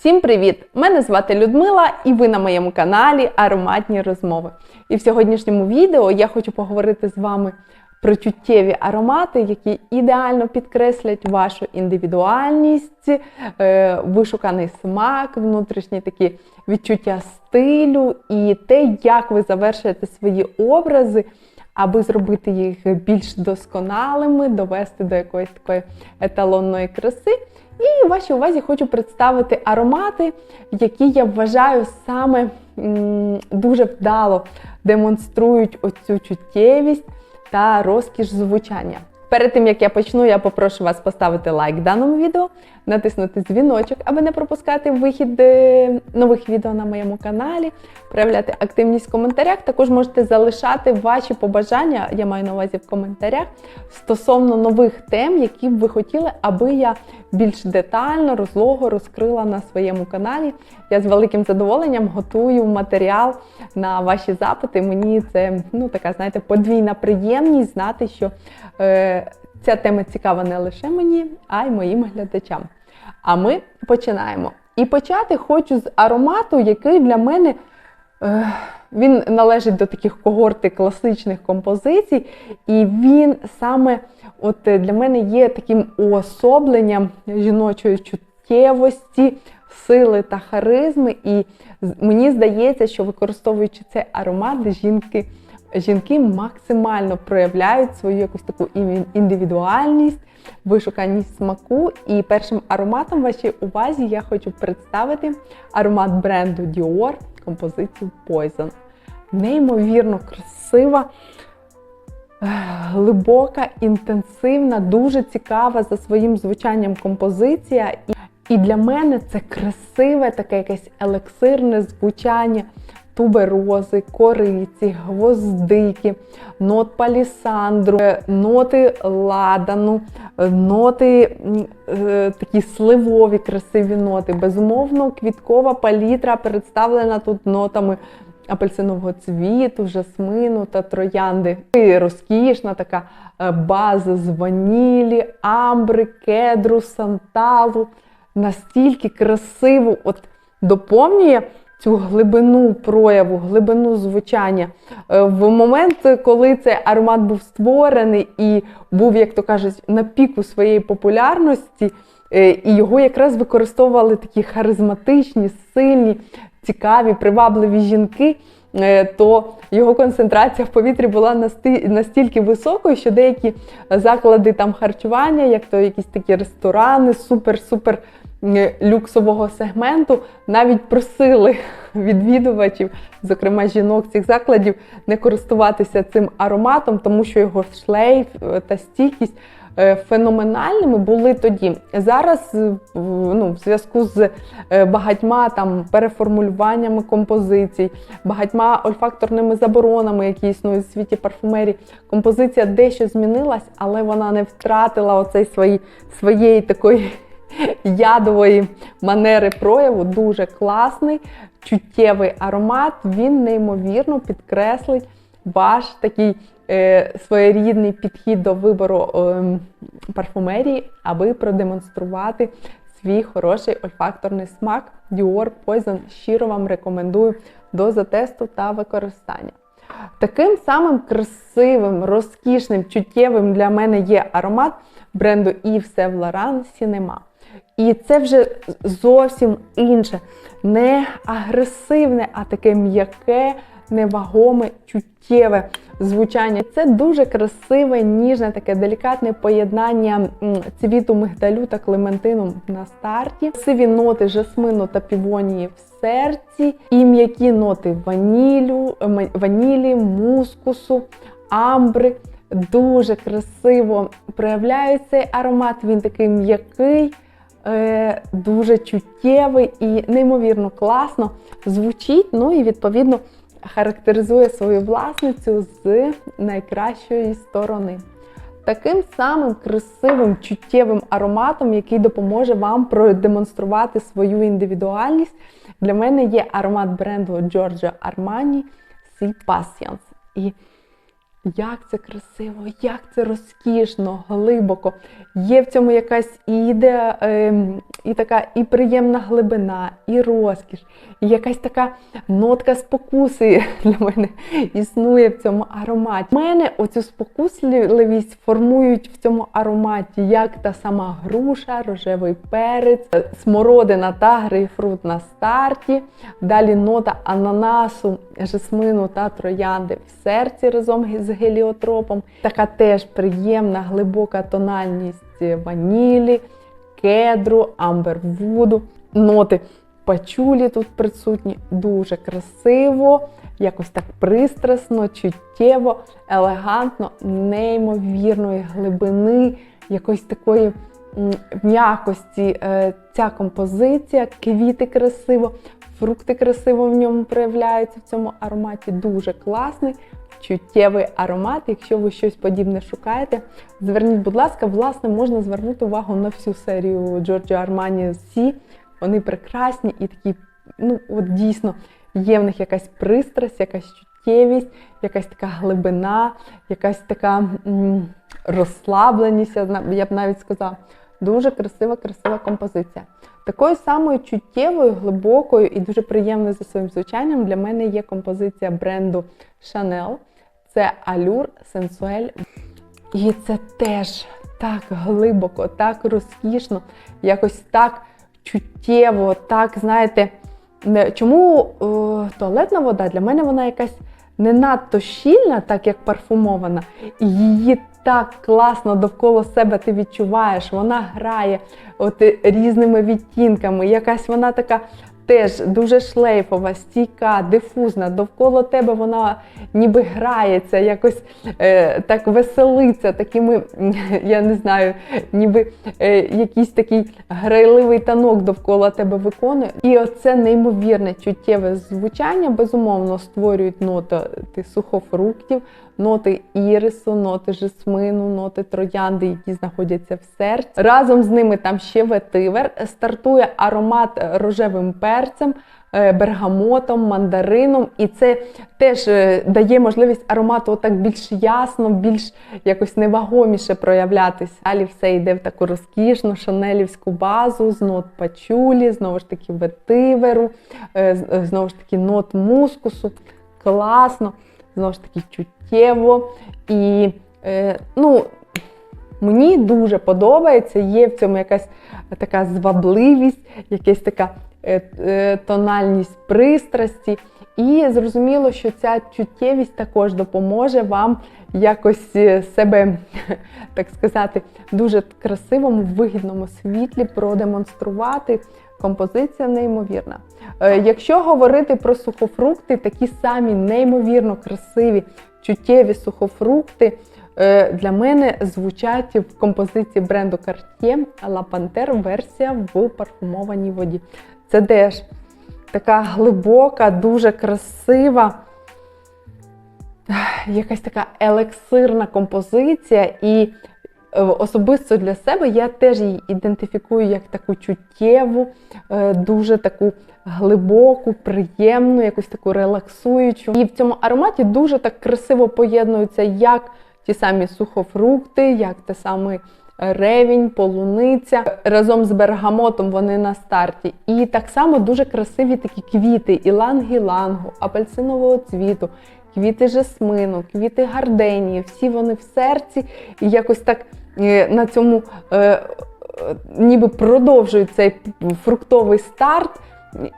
Всім привіт! Мене звати Людмила, і ви на моєму каналі Ароматні розмови. І в сьогоднішньому відео я хочу поговорити з вами про чуттєві аромати, які ідеально підкреслять вашу індивідуальність, е, вишуканий смак, внутрішні такі відчуття стилю і те, як ви завершуєте свої образи. Аби зробити їх більш досконалими, довести до якоїсь такої еталонної краси. І вашій увазі хочу представити аромати, які я вважаю саме дуже вдало демонструють оцю чуттєвість та розкіш звучання. Перед тим як я почну, я попрошу вас поставити лайк даному відео, натиснути дзвіночок, аби не пропускати вихід е, нових відео на моєму каналі, проявляти активність в коментарях. Також можете залишати ваші побажання, я маю на увазі в коментарях, стосовно нових тем, які б ви хотіли, аби я більш детально, розлого розкрила на своєму каналі. Я з великим задоволенням готую матеріал на ваші запити. Мені це ну така, знаєте, подвійна приємність знати, що е, ця тема цікава не лише мені, а й моїм глядачам. А ми починаємо. І почати хочу з аромату, який для мене. Е, він належить до таких когорти класичних композицій, і він саме от для мене є таким уособленням жіночої чуттєвості, сили та харизми. І мені здається, що використовуючи цей аромат, жінки жінки максимально проявляють свою якусь таку індивідуальність, вишуканість смаку. І першим ароматом вашій увазі я хочу представити аромат бренду Dior композицію Poison. Неймовірно красива, глибока, інтенсивна, дуже цікава за своїм звучанням композиція. І для мене це красиве, таке якесь елексирне звучання туберози, кориці, гвоздики, нот палісандру, ноти ладану, ноти е, такі сливові, красиві ноти. Безумовно, квіткова палітра представлена тут нотами. Апельсинового цвіту, жасмину та троянди. І розкішна така е, база з ванілі, амбри, кедру, санталу. Настільки красиво от доповнює цю глибину прояву, глибину звучання. Е, в момент, коли цей аромат був створений і був, як то кажуть, на піку своєї популярності, е, і його якраз використовували такі харизматичні, сильні, цікаві, привабливі жінки. Е, то його концентрація в повітрі була настільки високою, що деякі заклади там харчування, як то якісь такі ресторани, супер-супер люксового сегменту навіть просили відвідувачів, зокрема жінок цих закладів, не користуватися цим ароматом, тому що його шлейф е, та стійкість е, феноменальними були тоді. Зараз, е, ну, в зв'язку з багатьма там переформулюваннями композицій, багатьма ольфакторними заборонами, які існують в світі парфумерії, композиція дещо змінилась, але вона не втратила оцей свої, своєї такої ядової манери прояву, дуже класний, чуттєвий аромат, він неймовірно підкреслить ваш такий е, своєрідний підхід до вибору е, парфумерії, аби продемонструвати свій хороший ольфакторний смак. Dior Poison щиро вам рекомендую до затесту та використання. Таким самим красивим, розкішним, чуттєвим для мене є аромат бренду Yves Saint Laurent Cinema. І це вже зовсім інше, не агресивне, а таке м'яке, невагоме, чуттєве звучання. Це дуже красиве, ніжне, таке делікатне поєднання цвіту мигдалю та клементину на старті. Красиві ноти жасмину та півонії в серці, і м'які ноти ванілю, ванілі, мускусу, амбри. Дуже красиво проявляє цей аромат, він такий м'який. Е, дуже чуттєвий і неймовірно класно звучить, ну і відповідно характеризує свою власницю з найкращої сторони. Таким самим красивим чуттєвим ароматом, який допоможе вам продемонструвати свою індивідуальність, для мене є аромат бренду Giorgio Armani Sea Passions. І Як це красиво, як це розкішно, глибоко. Є в цьому якась і ідея, ем, і така і приємна глибина, і розкіш, і якась така нотка спокуси для мене існує в цьому ароматі. У мене оцю спокусливість формують в цьому ароматі як та сама груша, рожевий перець, смородина та грейпфрут на старті. Далі нота ананасу, жасмину та троянди в серці разом з геліотропом. Така теж приємна, глибока тональність ванілі, кедру, амбервуду. Ноти пачулі тут присутні. Дуже красиво, якось так пристрасно, чуттєво, елегантно, неймовірної глибини, якоїсь такої м'якості. Е, Ця композиція, квіти красиво, фрукти красиво в ньому проявляються в цьому ароматі. Дуже класний. Чуттєвий аромат, якщо ви щось подібне шукаєте, зверніть, будь ласка, власне, можна звернути увагу на всю серію Giorgio Armani Сі. Вони прекрасні і такі, ну от дійсно, є в них якась пристрасть, якась чуттєвість, якась така глибина, якась така м, розслабленість, я б навіть сказала. Дуже красива, красива композиція. Такою самою чуттєвою, глибокою і дуже приємною за своїм звучанням для мене є композиція бренду Chanel. Це Allure Sensuel. І це теж так глибоко, так розкішно, якось так чуттєво, так, знаєте, чому е, туалетна вода для мене вона якась не надто щільна, так як парфумована, і її так класно довкола себе ти відчуваєш, вона грає от різними відтінками, якась вона така. Теж дуже шлейфова, стійка, дифузна. Довкола тебе вона ніби грається, якось е, так веселиться, такими, я не знаю, ніби е, якийсь такий грайливий танок довкола тебе виконує. І оце неймовірне чуттєве звучання, безумовно, створюють ноти сухофруктів, ноти ірису, ноти жасмину, ноти троянди, які знаходяться в серці. Разом з ними там ще ветивер. Стартує аромат рожевим перцем. е, Бергамотом, мандарином, і це теж е, дає можливість аромату отак більш ясно, більш якось невагоміше проявлятися. Далі все йде в таку розкішну шанелівську базу з нот пачулі, знову ж таки ветиверу, е, знову ж таки нот мускусу. Класно, знову ж таки чуттєво. І е, ну, мені дуже подобається, є в цьому якась така звабливість, якась така е, е, тональність пристрасті. І зрозуміло, що ця чуттєвість також допоможе вам якось е, себе, так сказати, дуже красивому, вигідному світлі продемонструвати. Композиція неймовірна. Е, Якщо говорити про сухофрукти, такі самі неймовірно красиві, чуттєві сухофрукти е, для мене звучать в композиції бренду Cartier La Panthère версія в парфумованій воді. Це теж така глибока, дуже красива, якась така елексирна композиція. І е, особисто для себе я теж її ідентифікую як таку чуттєву, е, дуже таку глибоку, приємну, якусь таку релаксуючу. І в цьому ароматі дуже так красиво поєднуються як ті самі сухофрукти, як те саме ревінь, полуниця. Разом з бергамотом вони на старті. І так само дуже красиві такі квіти: іланг-ілангу, апельсинового цвіту, квіти жасмину, квіти гарденії. Всі вони в серці і якось так е, на цьому е, е, ніби продовжують цей фруктовий старт.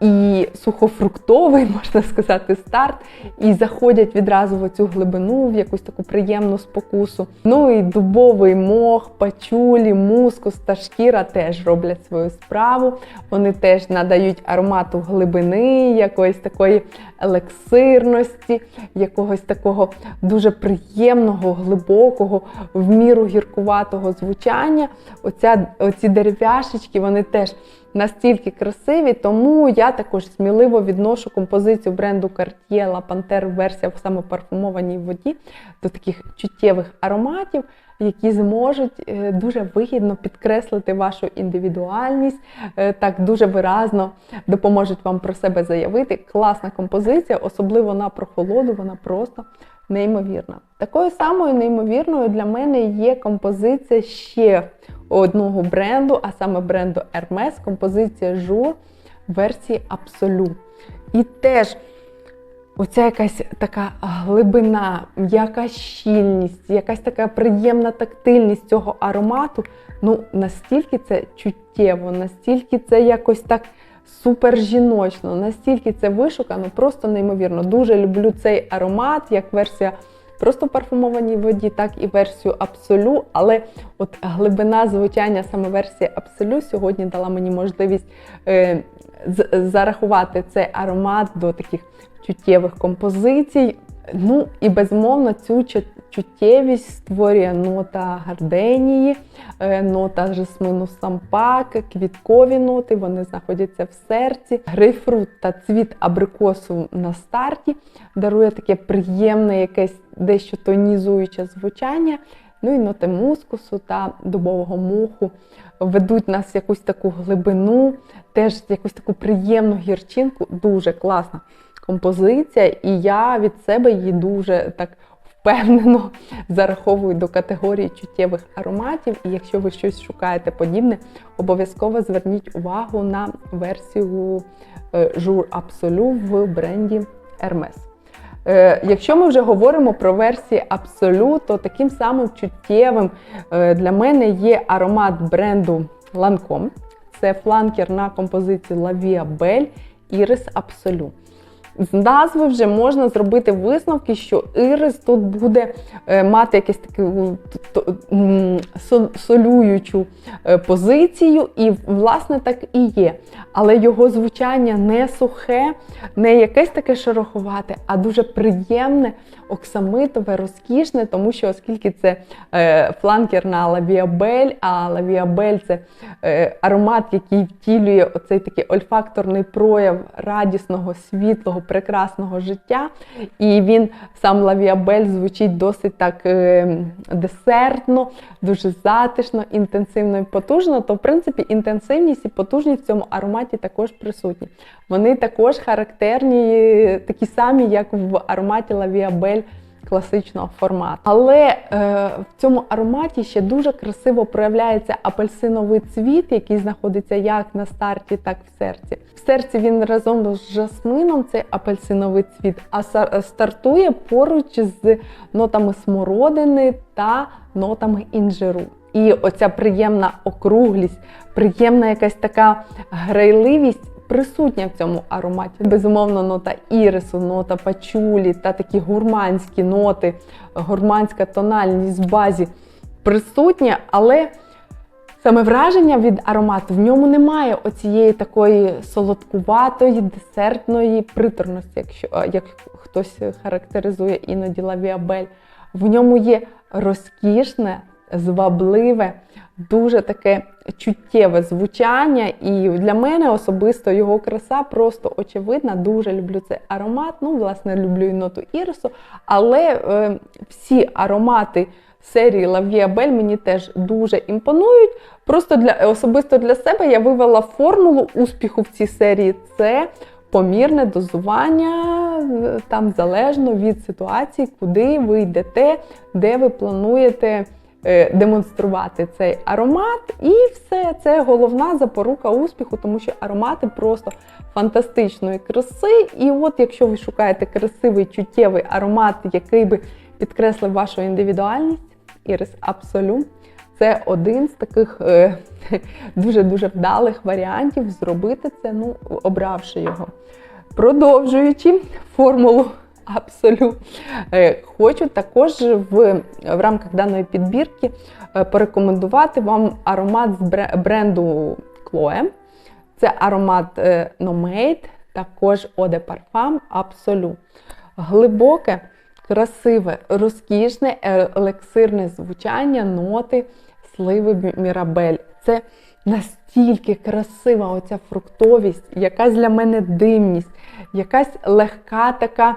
І сухофруктовий, можна сказати, старт, і заходять відразу в цю глибину, в якусь таку приємну спокусу. Ну і дубовий мох, пачулі, мускус та шкіра теж роблять свою справу. Вони теж надають аромату глибини, якоїсь такої елексирності, якогось такого дуже приємного, глибокого, в міру гіркуватого звучання. Оця, оці дерев'яшечки, вони теж настільки красиві, тому я також сміливо відношу композицію бренду Cartier La Panthère версія в саме парфумованій воді до таких чуттєвих ароматів, які зможуть е, дуже вигідно підкреслити вашу індивідуальність, е, так дуже виразно допоможуть вам про себе заявити. Класна композиція, особливо на прохолоду, вона просто неймовірна. Такою самою неймовірною для мене є композиція ще одного бренду, а саме бренду Hermes, композиція Jour версії Absolu. І теж оця якась така глибина, м'яка щільність, якась така приємна тактильність цього аромату. Ну, настільки це чуттєво, настільки це якось так супер жіночно, настільки це вишукано, просто неймовірно. Дуже люблю цей аромат, як версія просто в парфумованій воді, так і версію Абсолю. Але от глибина звучання саме версії Абсолю сьогодні дала мені можливість е, зарахувати цей аромат до таких чуттєвих композицій. Ну і безумовно цю чуттєвість створює нота гарденії, е, нота жасмину сампак, квіткові ноти, вони знаходяться в серці. Грейпфрут та цвіт абрикосу на старті дарує таке приємне, якесь дещо тонізуюче звучання. Ну і ноти мускусу та дубового муху ведуть нас в якусь таку глибину, теж якусь таку приємну гірчинку. Дуже класна композиція, і я від себе її дуже так впевнено зараховую до категорії чуттєвих ароматів. І якщо ви щось шукаєте подібне, обов'язково зверніть увагу на версію е, Jour Absolu в бренді Hermes. Е, якщо ми вже говоримо про версії Absolu, то таким самим чуттєвим е, для мене є аромат бренду Lancome. Це фланкер на композицію La Vie Belle Iris Absolu. З назви вже можна зробити висновки, що ірис тут буде е, мати якусь таку солюючу е, позицію, і, власне, так і є. Але його звучання не сухе, не якесь таке шероховате, а дуже приємне, оксамитове, розкішне, тому що, оскільки це е, фланкер на лавіабель, а лавіабель це аромат, який втілює оцей такий ольфакторний прояв радісного, світлого прекрасного життя. І він сам Лавіабель звучить досить так е, десертно, дуже затишно, інтенсивно і потужно. То, в принципі, інтенсивність і потужність в цьому ароматі також присутні. Вони також характерні, такі самі, як в ароматі Лавіабель класичного формату. Але е, в цьому ароматі ще дуже красиво проявляється апельсиновий цвіт, який знаходиться як на старті, так і в серці. В серці він разом з жасмином, цей апельсиновий цвіт, а стартує поруч з нотами смородини та нотами інжиру. І оця приємна округлість, приємна якась така грайливість присутня в цьому ароматі. Безумовно, нота ірису, нота пачулі та такі гурманські ноти, гурманська тональність в базі присутня, але саме враження від аромату в ньому немає оцієї такої солодкуватої, десертної приторності, якщо як хтось характеризує іноді лавіабель. В ньому є розкішне, звабливе дуже таке чуттєве звучання, і для мене особисто його краса просто очевидна. Дуже люблю цей аромат. Ну, власне, люблю і ноту ірису, але е, всі аромати. Серії Лав'є мені теж дуже імпонують. Просто для особисто для себе я вивела формулу успіху в цій серії. Це помірне дозування, там залежно від ситуації, куди ви йдете, де ви плануєте. Е, демонструвати цей аромат, і все це головна запорука успіху, тому що аромати просто фантастичної краси. І от, якщо ви шукаєте красивий чуттєвий аромат, який би підкреслив вашу індивідуальність, Ірис Абсолю. Це один з таких дуже-дуже вдалих варіантів зробити це, ну, обравши його. Продовжуючи формулу Абсолютно. Е, хочу також в в рамках даної підбірки е, порекомендувати вам аромат з бренду Chloe. Це аромат е, Nomade, також Eau de Parfum Absolu. Глибоке, красиве, розкішне, елексирне звучання, ноти, сливи Мірабель. Це настільки красива оця фруктовість, якась для мене димність, якась легка така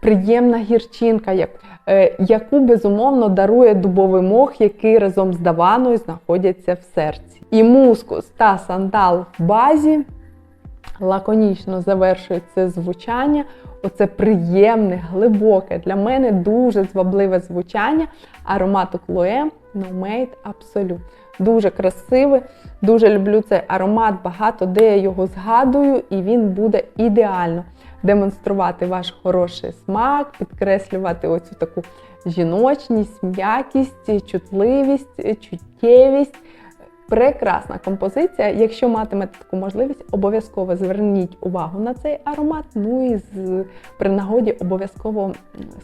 приємна гірчинка, е, яку безумовно дарує дубовий мох, який разом з даваною знаходяться в серці. І мускус та сандал в базі лаконічно завершує це звучання. Оце приємне, глибоке, для мене дуже звабливе звучання аромату Chloe No Made Absolute. Дуже красивий, дуже люблю цей аромат, багато де я його згадую, і він буде ідеально демонструвати ваш хороший смак, підкреслювати оцю таку жіночність, м'якість, чутливість, чуттєвість. Прекрасна композиція. Якщо матимете таку можливість, обов'язково зверніть увагу на цей аромат. Ну і з, при нагоді обов'язково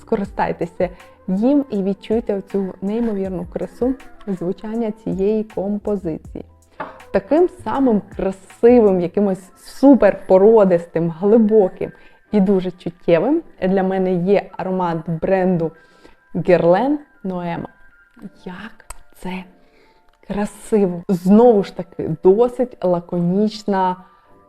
скористайтеся їм і відчуйте цю неймовірну красу звучання цієї композиції. Таким самим красивим, якимось суперпородистим, глибоким і дуже чуттєвим для мене є аромат бренду Guerlain Noema. Як це красиво! Знову ж таки, досить лаконічна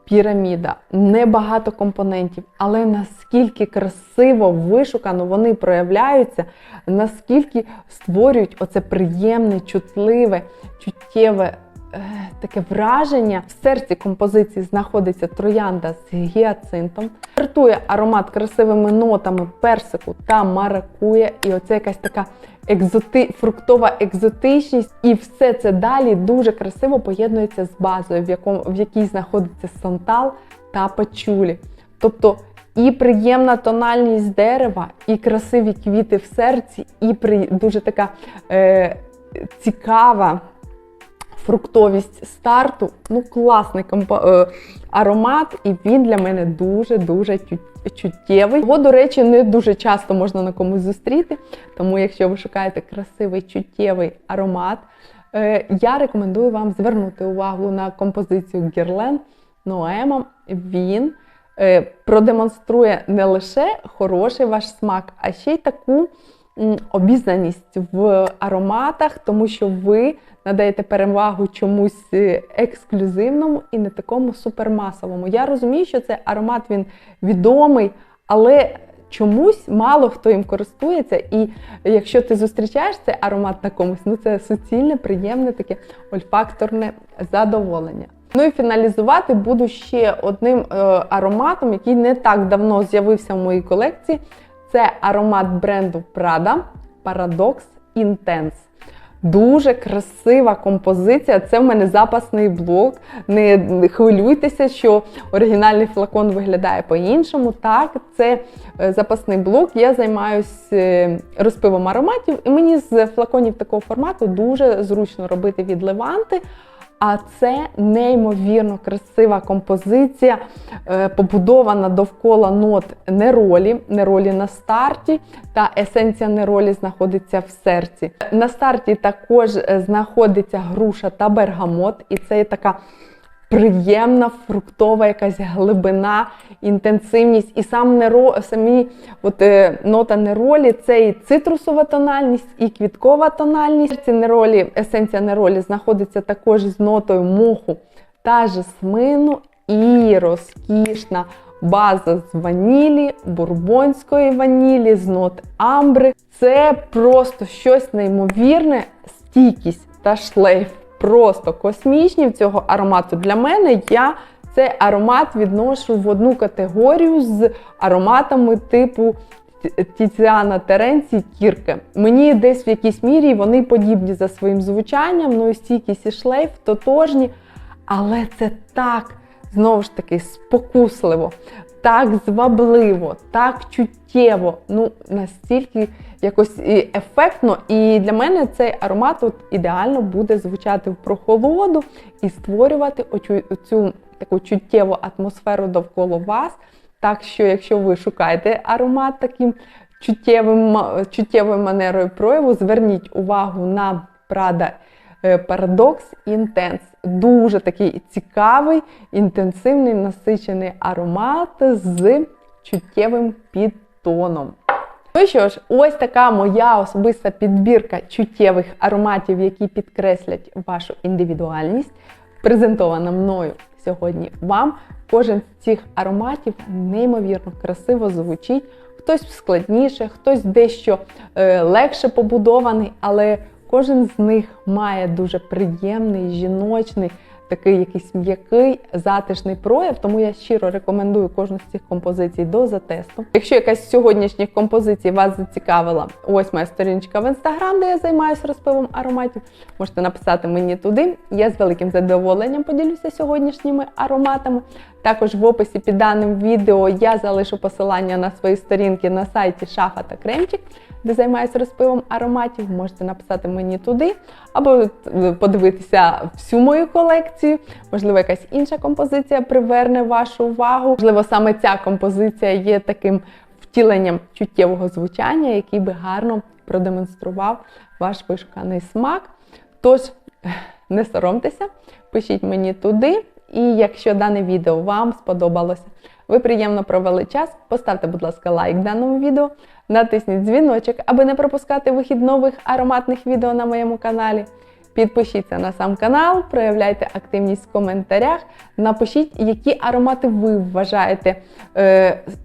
піраміда, небагато компонентів, але наскільки красиво вишукано вони проявляються, наскільки створюють оце приємне, чутливе, чуттєве. Е, Таке враження в серці композиції знаходиться троянда з гіацинтом. Стартує аромат красивими нотами персику та маракуя. І оце якась така екзоти... фруктова екзотичність. І все це далі дуже красиво поєднується з базою, в, якому... в якій знаходиться сантал та пачулі. Тобто і приємна тональність дерева, і красиві квіти в серці, і при... дуже така е... цікава фруктовість старту. Ну, класний компо... е, аромат, і він для мене дуже-дуже чуттєвий. Його, до речі, не дуже часто можна на комусь зустріти. Тому, якщо ви шукаєте красивий чуттєвий аромат, е, я рекомендую вам звернути увагу на композицію Guerlain Noema. Він е, продемонструє не лише хороший ваш смак, а ще й таку обізнаність в ароматах, тому що ви надаєте перевагу чомусь е, ексклюзивному і не такому супермасовому. Я розумію, що цей аромат він відомий, але чомусь мало хто їм користується. І якщо ти зустрічаєш цей аромат на комусь, ну це суцільне, приємне таке ольфакторне задоволення. Ну і фіналізувати буду ще одним е, ароматом, який не так давно з'явився в моїй колекції. Це аромат бренду Prada Paradox Intense. Дуже красива композиція. Це в мене запасний блок. Не хвилюйтеся, що оригінальний флакон виглядає по-іншому. Так, це е, запасний блок. Я займаюся розпивом ароматів, і мені з флаконів такого формату дуже зручно робити відливанти. А це неймовірно красива композиція, е, побудована довкола нот неролі, неролі на старті, та есенція неролі знаходиться в серці. На старті також е, знаходиться груша та бергамот, і це є така приємна фруктова якась глибина, інтенсивність. І сам неро, самі от, е, нота неролі це і цитрусова тональність, і квіткова тональність. Неролі, есенція неролі знаходиться також з нотою моху та жасмину, і розкішна база з ванілі, бурбонської ванілі, з нот амбри. Це просто щось неймовірне, стійкість та шлейф просто космічні в цього аромату. Для мене я цей аромат відношу в одну категорію з ароматами типу Тіціана Теренці Кірки. Мені десь в якійсь мірі вони подібні за своїм звучанням, ну і стійкість і шлейф тотожні. Але це так, знову ж таки, спокусливо, так звабливо, так чуттєво, ну настільки якось і ефектно. І для мене цей аромат от ідеально буде звучати в прохолоду і створювати оцю таку чуттєву атмосферу довкола вас. Так що, якщо ви шукаєте аромат таким чуттєвим, чуттєвою манерою прояву, зверніть увагу на Prada Paradox Intense. Дуже такий цікавий, інтенсивний, насичений аромат з чуттєвим підтоном. Ну що ж, ось така моя особиста підбірка чуттєвих ароматів, які підкреслять вашу індивідуальність, презентована мною сьогодні вам. Кожен з цих ароматів неймовірно красиво звучить. Хтось складніше, хтось дещо е, легше побудований, але кожен з них має дуже приємний, жіночний, такий якийсь м'який, затишний прояв. Тому я щиро рекомендую кожну з цих композицій до затесту. Якщо якась з сьогоднішніх композицій вас зацікавила, ось моя сторіночка в інстаграм, де я займаюся розпивом ароматів. Можете написати мені туди. Я з великим задоволенням поділюся сьогоднішніми ароматами. Також в описі під даним відео я залишу посилання на свої сторінки на сайті Шафа та Кремчик, де займаюся розпивом ароматів. Можете написати мені туди, або е, подивитися всю мою колекцію. Можливо, якась інша композиція приверне вашу увагу. Можливо, саме ця композиція є таким втіленням чуттєвого звучання, який би гарно продемонстрував ваш вишуканий смак. Тож, не соромтеся, пишіть мені туди. І якщо дане відео вам сподобалося, ви приємно провели час, поставте, будь ласка, лайк даному відео, натисніть дзвіночок, аби не пропускати вихід нових ароматних відео на моєму каналі. Підпишіться на сам канал, проявляйте активність в коментарях. Напишіть, які аромати ви вважаєте е,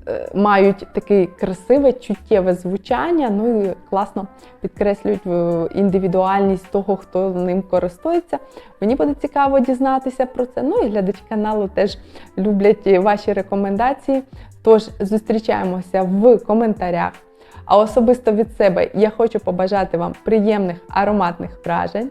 е, мають таке красиве, чуттєве звучання. Ну і класно підкреслюють е, індивідуальність того, хто ним користується. Мені буде цікаво дізнатися про це. Ну і глядачі каналу теж люблять ваші рекомендації. Тож зустрічаємося в коментарях. А особисто від себе я хочу побажати вам приємних ароматних вражень.